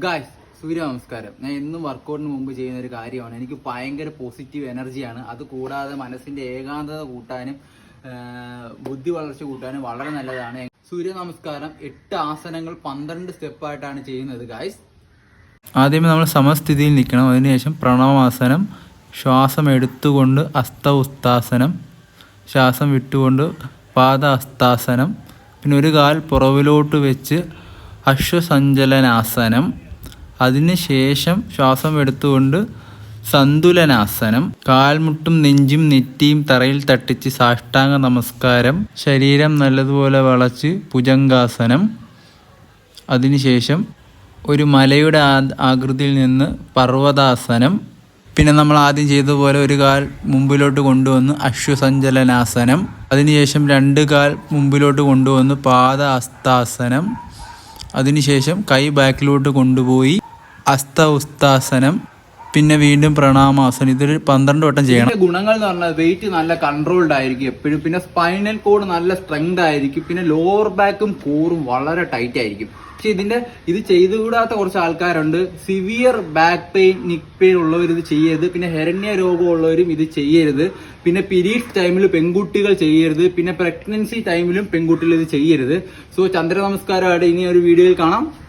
Guys സൂര്യ നമസ്കാരം. ഞാൻ എന്നും വർക്കൗട്ടിന് മുമ്പ് ചെയ്യുന്ന ഒരു കാര്യമാണ്. എനിക്ക് ഭയങ്കര പോസിറ്റീവ് എനർജിയാണ് അത് കൂടാതെ മനസ്സിന്റെ ഏകാന്തത കൂട്ടാനും ബുദ്ധി വളർച്ച കൂട്ടാനും വളരെ നല്ലതാണ്. സൂര്യ നമസ്കാരം. എട്ട് ആസനങ്ങൾ പന്ത്രണ്ട് സ്റ്റെപ്പായിട്ടാണ് ചെയ്യുന്നത് ഗായ്സ് ആദ്യമേ നമ്മൾ സമസ്ഥിതിയിൽ നിൽക്കണം. അതിനുശേഷം പ്രണവാസനം ശ്വാസം എടുത്തുകൊണ്ട് അസ്ത ഉസ്താസനം ശ്വാസം വിട്ടുകൊണ്ട് പാദ അസ്താസനം പിന്നെ ഒരു കാൽ പുറവിലോട്ട് വെച്ച് അശ്വസഞ്ചലനാസനം അതിനുശേഷം ശ്വാസം എടുത്തുകൊണ്ട് സന്തുലനാസനം കാൽമുട്ടും നെഞ്ചും നെറ്റിയും തറയിൽ തട്ടിച്ച് സാഷ്ടാംഗ നമസ്കാരം ശരീരം നല്ലതുപോലെ വളച്ച് ഭുജംഗാസനം. അതിനുശേഷം ഒരു മലയുടെ ആകൃതിയിൽ നിന്ന് പർവതാസനം. പിന്നെ നമ്മൾ ആദ്യം ചെയ്തതുപോലെ ഒരു കാൽ മുമ്പിലോട്ട് കൊണ്ടുവന്ന് അശ്വസഞ്ചലനാസനം. അതിനുശേഷം രണ്ട് കാൽ മുമ്പിലോട്ട് കൊണ്ടുവന്ന് പാദ അസ്താസനം അതിനുശേഷം കൈ ബാക്കിലോട്ട് കൊണ്ടുപോയി അസ്ത ഉസ്താസനം പിന്നെ വീണ്ടും പ്രണാമാസനം. ഇതൊരു പന്ത്രണ്ട് വട്ടം ചെയ്യണം. ഗുണങ്ങൾ എന്ന് പറഞ്ഞാൽ വെയിറ്റ് നല്ല കൺട്രോൾഡ് ആയിരിക്കും എപ്പോഴും. പിന്നെ സ്പൈനൽ കോഡ് നല്ല സ്ട്രെങ്ത് ആയിരിക്കും. പിന്നെ ലോവർ ബാക്കും കോറും വളരെ ടൈറ്റ് ആയിരിക്കും. പക്ഷെ ഇതിന്റെ ഇത് ചെയ്തുകൂടാത്ത കുറച്ച് ആൾക്കാരുണ്ട്. Severe back pain neck pain ഉള്ളവർ ഇത് ചെയ്യരുത്. പിന്നെ ഹെരണ്യ രോഗമുള്ളവരും ഇത് ചെയ്യരുത്. പിന്നെ പീരീഡ്സ് ടൈമിൽ പെൺകുട്ടികൾ ചെയ്യരുത്. പിന്നെ പ്രഗ്നൻസി ടൈമിലും പെൺകുട്ടികൾ ഇത് ചെയ്യരുത്. സോ ചന്ദ്ര നമസ്കാരമായിട്ട് ഇനി ഒരു വീഡിയോയിൽ കാണാം.